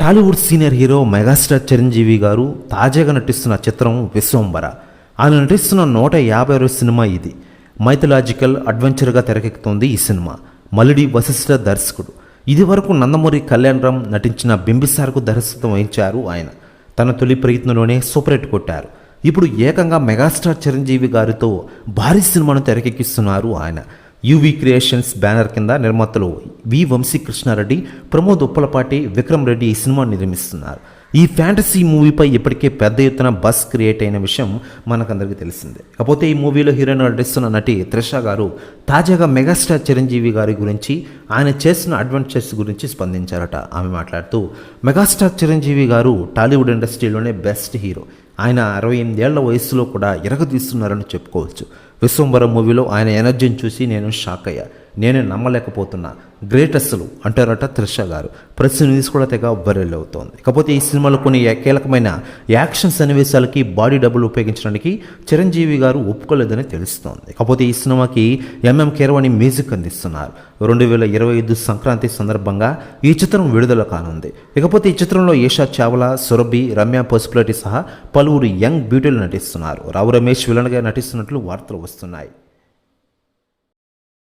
Tollywood senior hero megastar Chiranjeevi garu తాజాగా నటిస్తున్న చిత్రం విశ్వంబర. ఆయన నటిస్తున్న నూట యాభై ఆరు సినిమా ఇది. మైథలాజికల్ అడ్వెంచర్గా తెరకెక్కుతోంది ఈ సినిమా. మల్లిడి వశిష్ఠ దర్శకుడు. ఇది వరకు నందమూరి కళ్యాణరామ్ నటించిన బింబిసార్కు దర్శకత్వం వహించారు ఆయన. తన తొలి ప్రయత్నంలోనే సూపర్ హిట్ కొట్టారు. ఇప్పుడు ఏకంగా మెగాస్టార్ చిరంజీవి గారితో భారీ సినిమాను తెరకెక్కిస్తున్నారు ఆయన. యువి క్రియేషన్స్ బ్యానర్ కింద నిర్మాతలు వి వంశీ కృష్ణారెడ్డి ప్రమోద్ ఉప్పలపాటి విక్రమ్ రెడ్డి ఈ సినిమా నిర్మిస్తున్నారు. ఈ ఫ్యాంటసీ మూవీపై ఇప్పటికే పెద్ద ఎత్తున బస్ క్రియేట్ అయిన విషయం మనకందరికీ తెలిసిందే. కాకపోతే ఈ మూవీలో హీరోయిన్ నటిస్తున్న నటి త్రిష గారు తాజాగా మెగాస్టార్ చిరంజీవి గారి గురించి ఆయన చేసిన అడ్వెంచర్స్ గురించి స్పందించారట. ఆమె మాట్లాడుతూ మెగాస్టార్ చిరంజీవి గారు టాలీవుడ్ ఇండస్ట్రీలోనే బెస్ట్ హీరో. ఆయన అరవై ఎనిమిదేళ్ళ వయసులో కూడా ఎరగదీస్తున్నారని చెప్పుకోవచ్చు. విశ్వంబరం మూవీలో ఆయన ఎనర్జీని చూసి నేను షాక్ అయ్యా. నేను నమ్మలేకపోతున్నా. గ్రేట్ అసలు అంటారట త్రిష గారు. ప్రెస్ న్యూస్ కూడా తెగ వైరల్ అవుతోంది. కాకపోతే ఈ సినిమాలో కొన్ని కీలకమైన యాక్షన్ సన్నివేశాలకి బాడీ డబ్బులు ఉపయోగించడానికి చిరంజీవి గారు ఒప్పుకోలేదని తెలుస్తోంది. కాకపోతే ఈ సినిమాకి ఎంఎం కేరవాణి మ్యూజిక్ అందిస్తున్నారు. రెండు వేల ఇరవై ఐదు సంక్రాంతి సందర్భంగా ఈ చిత్రం విడుదల కానుంది. ఇకపోతే ఈ చిత్రంలో ఏషా చావ్లా సురభి రమ్య పసుపులటి సహా పలువురు యంగ్ బ్యూటీలు నటిస్తున్నారు. రావు రమేష్ విలన్గా నటిస్తున్నట్లు వార్తలు వస్తున్నాయి.